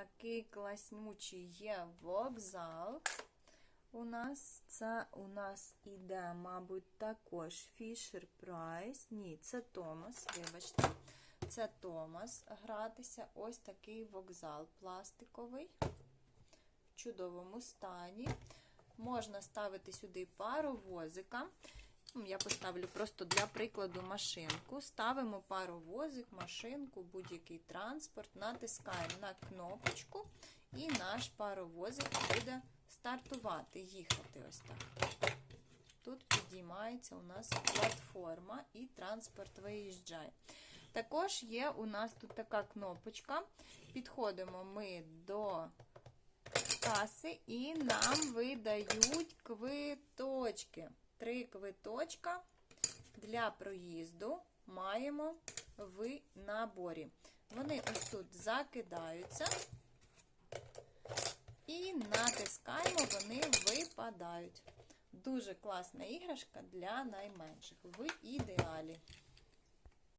такий класнючий є вокзал. У нас це у нас іде, мабуть, також Fisher Price. Ні, це Томас, вибачте. Це Томас гратися. Ось такий вокзал пластиковий в чудовому стані. Можна ставити сюди паровозика. Ну, Я поставлю просто для прикладу машинку. Ставимо паровозик, машинку, будь-який транспорт, натискаємо на кнопочку, і наш паровозик буде стартувати, їхати ось так. Тут підіймається у нас платформа і транспорт виїжджає. Також є у нас тут така кнопочка. Підходимо ми до каси і нам видають квиточки. Три квиточка для проїзду маємо в наборі. Вони ось тут закидаються і натискаємо, вони випадають. Дуже класна іграшка для найменших Ви ідеалі.